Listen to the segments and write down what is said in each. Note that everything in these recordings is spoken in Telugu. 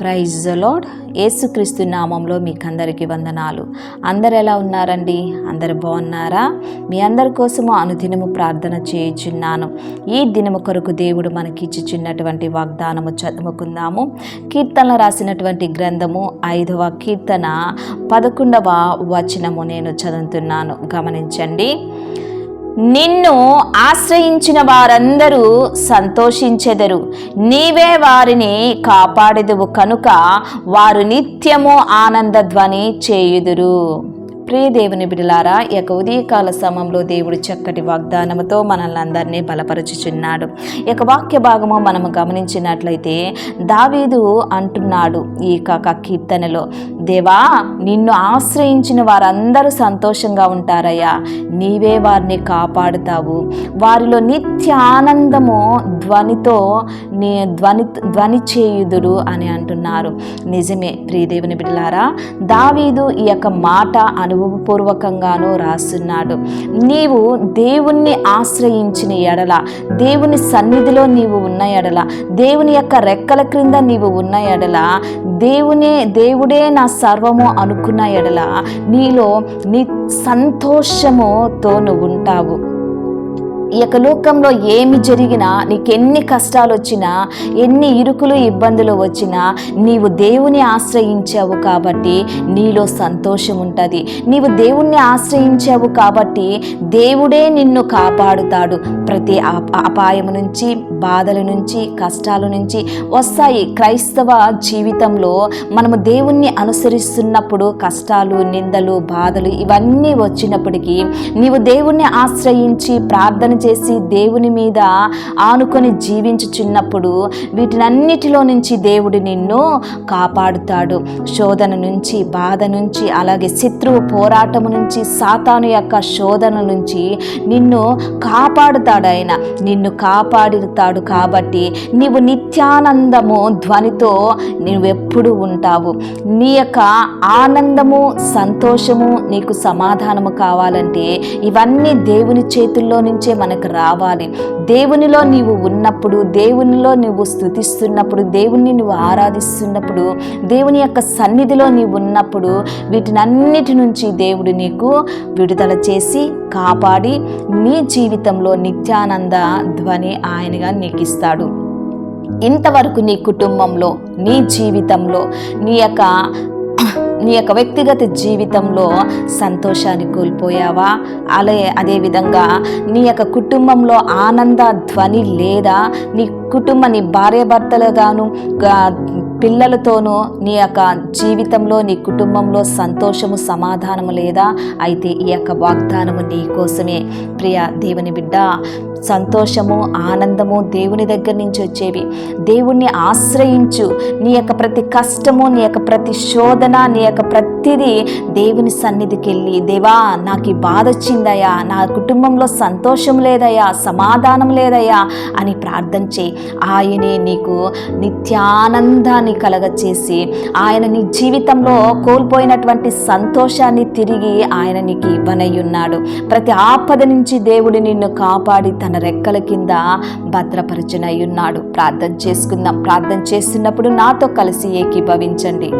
ప్రైజ్ లాడ్ యేసుక్రీస్తు నామంలో మీకు అందరికీ వందనాలు. అందరు ఎలా ఉన్నారండి? అందరు బాగున్నారా? మీ అందరి కోసము అనుదినము ప్రార్థన చేయుచున్నాను. ఈ దినము కొరకు దేవుడు మనకి ఇచ్చిచున్నటువంటి వాగ్దానము చదువుకుందాము. కీర్తనలు రాసినటువంటి గ్రంథము ఐదవ కీర్తన పదకొండవ వచనము నేను చదువుతున్నాను. గమనించండి. నిన్ను ఆశ్రయించిన వారందరూ సంతోషించెదరు. నీవే వారిని కాపాడెదువు కనుక వారు నిత్యము ఆనందధ్వని చేయుదురు. ప్రియ దేవుని బిడలారా యొక్క ఉదయకాల సమయంలో దేవుడు చక్కటి వాగ్దానముతో మనల్ని అందరినీ బలపరచుచున్నాడు. యొక్క వాక్య భాగము మనము గమనించినట్లయితే దావీదు అంటున్నాడు ఈ యొక్క కీర్తనలో దేవా నిన్ను ఆశ్రయించిన వారందరూ సంతోషంగా ఉంటారయ్యా. నీవే వారిని కాపాడుతావు. వారిలో నిత్య ఆనందము ధ్వనితో నీ ధ్వని ధ్వని చేయుదురు అని అంటున్నారు. నిజమే ప్రియదేవుని బిడ్డలారా దావీదు ఈ యొక్క మాట అను అనుభవపూర్వకంగానూ రాస్తున్నాడు. నీవు దేవుణ్ణి ఆశ్రయించిన ఎడల దేవుని సన్నిధిలో నీవు ఉన్న ఎడల దేవుని యొక్క రెక్కల క్రింద నీవు ఉన్న ఎడల దేవునే దేవుడే నా సర్వము అనుకున్న ఎడల నీలో నీ సంతోషముతో నువ్వు ఉంటావు. ఈ యొక్క లోకంలో ఏమి జరిగినా నీకెన్ని కష్టాలు వచ్చినా ఎన్ని ఇరుకులు ఇబ్బందులు వచ్చినా నీవు దేవుని ఆశ్రయించావు కాబట్టి నీలో సంతోషం ఉంటుంది నీవు దేవుణ్ణి ఆశ్రయించావు కాబట్టి దేవుడే నిన్ను కాపాడుతాడు. ప్రతి అపాయం నుంచి బాధల నుంచి కష్టాల నుంచి వస్తాయి. క్రైస్తవ జీవితంలో మనము దేవుణ్ణి అనుసరిస్తున్నప్పుడు కష్టాలు నిందలు బాధలు ఇవన్నీ వచ్చినప్పటికీ నీవు దేవుణ్ణి ఆశ్రయించి ప్రార్థన చేసి దేవుని మీద ఆనుకొని జీవించుచున్నప్పుడు వీటినన్నిటిలో నుంచి దేవుడు నిన్ను కాపాడుతాడు. శోధన నుంచి బాధ నుంచి అలాగే శత్రువు పోరాటము నుంచి సాతాను యొక్క శోధన నుంచి నిన్ను కాపాడుతాడు ఆయన. నిన్ను కాపాడుతాడు కాబట్టి నీవు నిత్యానందము ధ్వనితో నువ్వెప్పుడు ఉంటావు. నీ యొక్క ఆనందము సంతోషము నీకు సమాధానము కావాలంటే ఇవన్నీ దేవుని చేతుల్లో నుంచే మనకు రావాలి. దేవునిలో నీవు ఉన్నప్పుడు దేవునిలో నువ్వు స్థుతిస్తున్నప్పుడు దేవుణ్ణి నువ్వు ఆరాధిస్తున్నప్పుడు దేవుని యొక్క సన్నిధిలో నీవు ఉన్నప్పుడు వీటినన్నిటి నుంచి దేవుడు నీకు విడుదల చేసి కాపాడి నీ జీవితంలో నిత్యానంద ధ్వని ఆయనగా నీకు ఇస్తాడు ఇంతవరకు నీ కుటుంబంలో నీ జీవితంలో నీ యొక్క నీ యొక్క వ్యక్తిగత జీవితంలో సంతోషాన్ని కోల్పోయావా? అలాగే అదేవిధంగా నీ యొక్క కుటుంబంలో ఆనంద ధ్వని లేదా నీ కుటుంబ నీ భార్యాభర్తలుగాను పిల్లలతోనూ నీ యొక్క జీవితంలో నీ కుటుంబంలో సంతోషము సమాధానము లేదా అయితే ఈ యొక్క వాగ్దానము నీ కోసమే. ప్రియ దేవుని బిడ్డ సంతోషము ఆనందము దేవుని దగ్గర నుంచి వచ్చేవి. దేవుణ్ణి ఆశ్రయించు. నీ యొక్క ప్రతి కష్టము నీ యొక్క ప్రతి శోధన నీ యొక్క ప్రతిదీ దేవుని సన్నిధికి వెళ్ళి దేవా నాకు ఈ బాధ వచ్చిందయ్యా నా కుటుంబంలో సంతోషం లేదయ్యా సమాధానం లేదయ్యా అని ప్రార్థన చేయి. ఆయనే నీకు నిత్యానందాన్ని కలగచేసి ఆయన నీ జీవితంలో కోల్పోయినటువంటి సంతోషాన్ని తిరిగి ఆయన నీకు ఇవ్వనయ్యున్నాడు. ప్రతి ఆపద నుంచి దేవుడు నిన్ను కాపాడి తన రెక్కల కింద భద్రపరచునయ్యున్నాడు. ప్రార్థన చేసుకుందాం. ప్రార్థన చేస్తున్నప్పుడు నాతో కలిసి ఏకీభవించండి.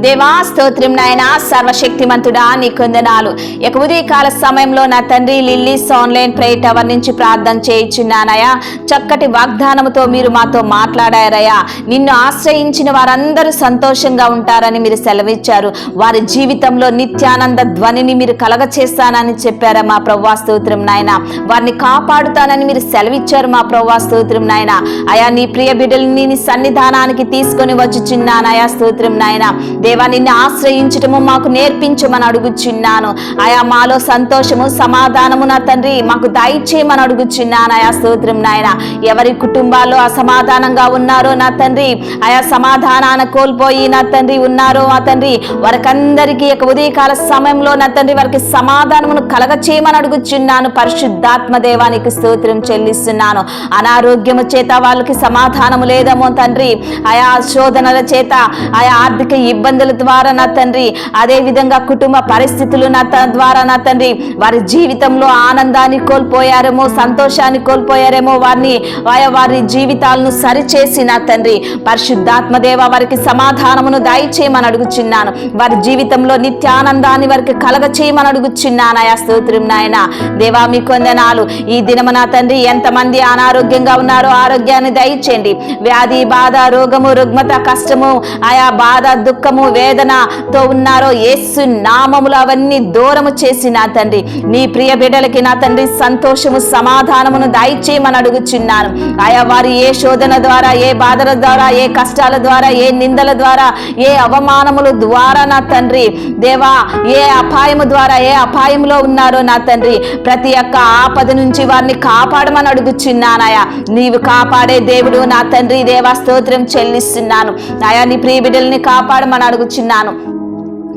దేవా స్తోత్రం నాయన సర్వశక్తిమంతుడా నీ కొందనాలు. ఇక ఉదయకాల సమయంలో నా తండ్రి లిల్లీస్ ఆన్లైన్ ప్రే టవర్ నుంచి ప్రార్థన చేయించున్నానయా చక్కటి వాగ్దానంతో మీరు మాతో మాట్లాడారయ్యా. నిన్ను ఆశ్రయించి ఆశ్రయించిన వారందరూ సంతోషంగా ఉంటారని మీరు సెలవిచ్చారు. వారి జీవితంలో నిత్యానంద ధ్వనిని మీరు కలగ చేస్తానని చెప్పారా మా ప్రవ్వా స్తోత్రం నాయన. వారిని కాపాడుతానని మీరు సెలవిచ్చారు మా ప్రవ్వా స్తోత్రం నాయన. అయా నీ ప్రియ బిడ్డల్ని నీ సన్నిధానానికి తీసుకొని వచ్చుచున్నానయా స్తోత్రం నాయన. దేవా నిన్ను ఆశ్రయించటము మాకు నేర్పించమని అడుగుచున్నాను. ఆయా మాలో సంతోషము సమాధానము నా తండ్రి. మాకు దయచేయమని అడుగుచున్నాను ఆయా స్తోత్రం నాయన. ఎవరి కుటుంబాల్లో అసమాధానంగా ఉన్నారో నా తండ్రి. ఆయా సమాధానాన్ని కోల్పోయి నా తండ్రి ఉన్నారో ఆ తండ్రి వారికందరికీ యొక్క ఉదయకాల సమయంలో నా తండ్రి వారికి సమాధానమును కలగ చేయమని అడుగుచున్నాను. పరిశుద్ధాత్మ దేవానికి స్తోత్రం చెల్లిస్తున్నాను. అనారోగ్యము చేత వాళ్ళకి సమాధానము లేదమో తండ్రి. ఆయా శోధనల చేత ఆయా ఆర్థిక ఇబ్బందుల ద్వారా నా తండ్రి అదే విధంగా కుటుంబ పరిస్థితులు నా ద్వారా నా తండ్రి వారి జీవితంలో ఆనందాన్ని కోల్పోయారేమో సంతోషాన్ని కోల్పోయారేమో వారిని ఆయా వారి జీవితాలను సరిచేసి నా తండ్రి. పరిశుద్ధాత్మ దేవ వారికి సమాధానమును దయచేయమని అడుగుచున్నాను. వారి జీవితంలో నిత్యానందాన్ని వారికి కలగ చేయమని అడుగుచున్నానయా ఆయా స్తోత్రం నాయన. దేవా మీ కొందనాలు ఈ దినము నా తండ్రి ఎంతమంది అనారోగ్యంగా ఉన్నారో ఆరోగ్యాన్ని దయచేయండి. వ్యాధి బాధ రోగము రుగ్మత కష్టము ఆయా బాధ దుఃఖము వేదనతో ఉన్నారో ఏసు నామములు అవన్నీ దూరము చేసి నా తండ్రి. నీ ప్రియ బిడ్డలకి నా తండ్రి సంతోషము సమాధానమును దయచేయమని అడుగుచున్నాను. ఆయా వారు ఏ శోధన ద్వారా ఏ బాధల ద్వారా ఏ కష్టాల ద్వారా ద్వారా ఏ నిందల ద్వారా ఏ అవమానముల ద్వారా నా తండ్రి? దేవా ఏ అపాయము ద్వారా ఏ అపాయంలో ఉన్నారో నా తండ్రి? ప్రతి ఒక్క ఆపద నుంచి వారిని కాపాడమని అడుగుచున్నానయా నీవు కాపాడే దేవుడు నా తండ్రి. దేవా స్తోత్రం చెల్లిస్తున్నాను. ఆయా నీ ప్రియ బిడ్డల్ని కాపాడమని అడుగుచున్నాను.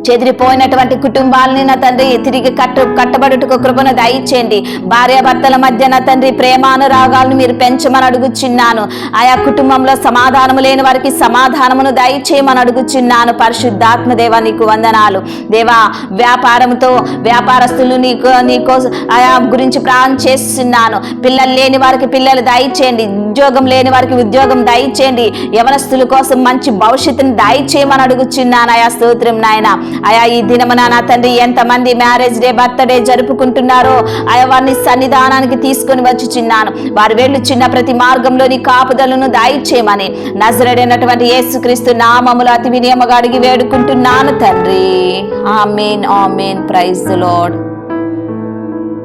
చెదిరిపోయినటువంటి కుటుంబాలని నా తండ్రి తిరిగి కట్టు కట్టబడుటకు కృపను దయచేయండి. భార్యాభర్తల మధ్య నా తండ్రి ప్రేమానురాగాలను మీరు పెంచమని అడుగుచున్నాను. ఆయా కుటుంబంలో సమాధానము లేని వారికి సమాధానమును దయచేయమని అడుగుచున్నాను. పరిశుద్ధాత్మ దేవా నీకు వందనాలు. దేవా వ్యాపారంతో వ్యాపారస్తులు నీకు నీకో ఆయా గురించి ప్రాణం చేస్తున్నాను. పిల్లలు లేని వారికి పిల్లలు దయచేయండి. ఉద్యోగం లేని వారికి ఉద్యోగం దయచేయండి. యవనస్తుల కోసం మంచి భవిష్యత్తుని దయచేయమని అడుగుచున్నాను. ఆయా స్తోత్రం నాయన. అయా ఈ దినమున నా తండ్రి ఎంతమంది మ్యారేజ్ డే బర్త్డే జరుపుకుంటున్నారో అయా వారిని సన్నిధానానికి తీసుకొని వచ్చుచున్నాను వారు వెళ్ళుచున్న ప్రతి మార్గంలోని కాపుదలను దయచేయమని నజరడైనటువంటి యేసుక్రీస్తు నామములు అతి వినియమగా అడిగి వేడుకుంటున్నాను తండ్రి. Amen amen. Praise lord